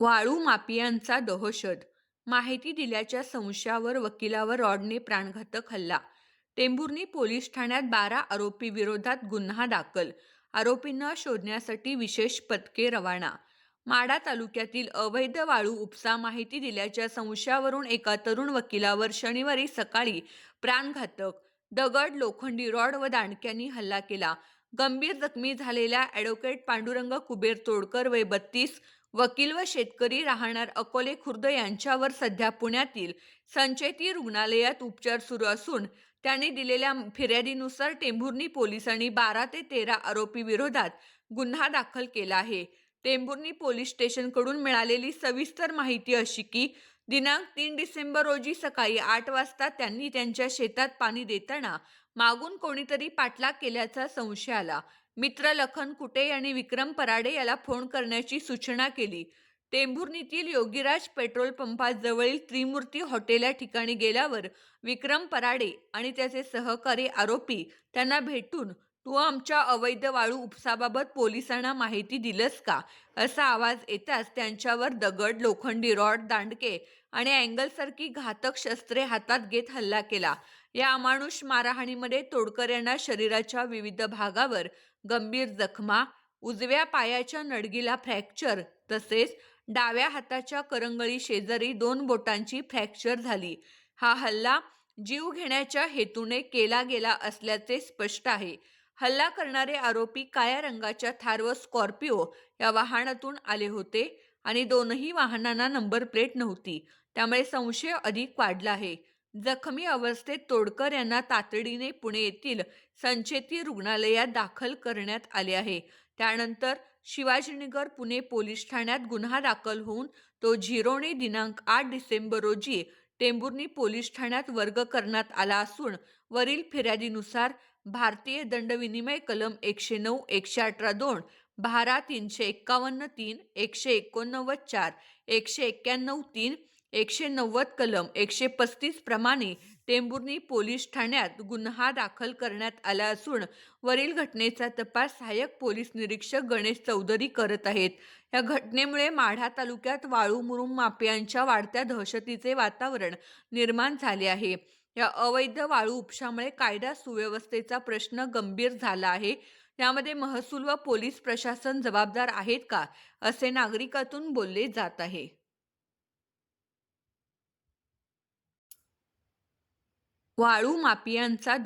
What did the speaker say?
वाळू माफियांचा दहशत. माहिती दिल्याच्या संशयावर वकिलावर रॉडने प्राणघातक हल्ला. टेंभुर्णी पोलीस ठाण्यात बारा आरोपी विरोधात गुन्हा दाखल. आरोपींना शोधण्यासाठी विशेष पथके रवाना. माडा तालुक्यातील अवैध वाळू उपसा माहिती दिल्याच्या संशयावरून एका तरुण वकिलावर शनिवारी सकाळी प्राणघातक. दगड लोखंडी रॉड व दांडक्यांनी हल्ला केला. गंभीर जखमी झालेल्या ॲडव्होकेट पांडुरंग कुबेर तोडकर वय बत्तीस वकील व शेतकरी राहणार अकोले खुर्द यांच्यावर सध्या पुण्यातील संचेती रुग्णालयात उपचार सुरू असून त्यांनी दिलेल्या फिर्यादीनुसार टेंभुर्णी पोलिसांनी बारा ते तेरा आरोपी विरोधात गुन्हा दाखल केला आहे. टेंभुर्णी पोलीस स्टेशनकडून मिळालेली सविस्तर माहिती अशी की दिनांक तीन डिसेंबर रोजी सकाळी आठ वाजता त्यांनी त्यांच्या शेतात पाणी देताना मागून कोणीतरी पाठलाग केल्याचा संशय आला. मित्र लखन कुटे यांनी विक्रम पराडे याला फोन करण्याची सूचना केली. टेंभुर्णीतील योगीराज पेट्रोल पंपाजवळील त्रिमूर्ती हॉटेल या ठिकाणी गेल्यावर विक्रम पराडे आणि त्याचे सहकारी आरोपी त्यांना भेटून तू आमच्या अवैध वाळू उपसाबाबत पोलिसांना माहिती दिलंस का? असा आवाज येताच त्यांच्यावर दगड लोखंडी रॉड दांडके आणि अँगलसारखी घातक शस्त्रे हातात घेत हल्ला केला. या अमानुष मारहाणीमध्ये तोडकर यांना शरीराच्या विविध भागावर गंभीर जखमा उजव्या पायाच्या नडगीला फ्रॅक्चर तसेच डाव्या हाताच्या करंगळी शेजारी दोन बोटांची फ्रॅक्चर झाली. हा हल्ला जीव घेण्याच्या हेतूने केला गेला असल्याचे स्पष्ट आहे. हल्ला करणारे आरोपी काळ्या रंगाच्या थार व स्कॉर्पिओ या वाहनातून आले होते आणि दोनही वाहनांना नंबर प्लेट नव्हती. त्यामुळे संशय अधिक वाढला आहे. जखमी अवस्थेत तोडकर यांना तातडीने पुणे येथील संचेती रुग्णालयात दाखल करण्यात आले आहे. त्यानंतर शिवाजीनगर पुणे पोलीस ठाण्यात गुन्हा दाखल होऊन तो झिरोने दिनांक आठ डिसेंबर रोजी टेंभुर्णी पोलीस ठाण्यात वर्ग करण्यात आला असून वरील फिर्यादीनुसार भारतीय दंडविनिमय कलम एकशे नऊ एकशे अठरा दोन बारा तीनशे एक्कावन्न तीन एकशे एकोणनव्वद चार एकशे एक्क्याण्णव तीन एकशे नव्वद कलम एकशे पस्तीस प्रमाणे टेंबुर्णी पोलीस ठाण्यात गुन्हा दाखल करण्यात आला असून वरील घटनेचा तपास सहाय्यक पोलीस निरीक्षक गणेश चौधरी करत आहेत. या घटनेमुळे माढा तालुक्यात वाळू मुरुम माफियांच्या वाढत्या दहशतीचे वातावरण निर्माण झाले आहे. या अवैध वाळू उपशामुळे कायदा सुव्यवस्थेचा प्रश्न गंभीर झाला आहे. त्यामध्ये महसूल व पोलीस प्रशासन जबाबदार आहेत का असे नागरिकातून बोलले जात आहे. वाळू माफियांचा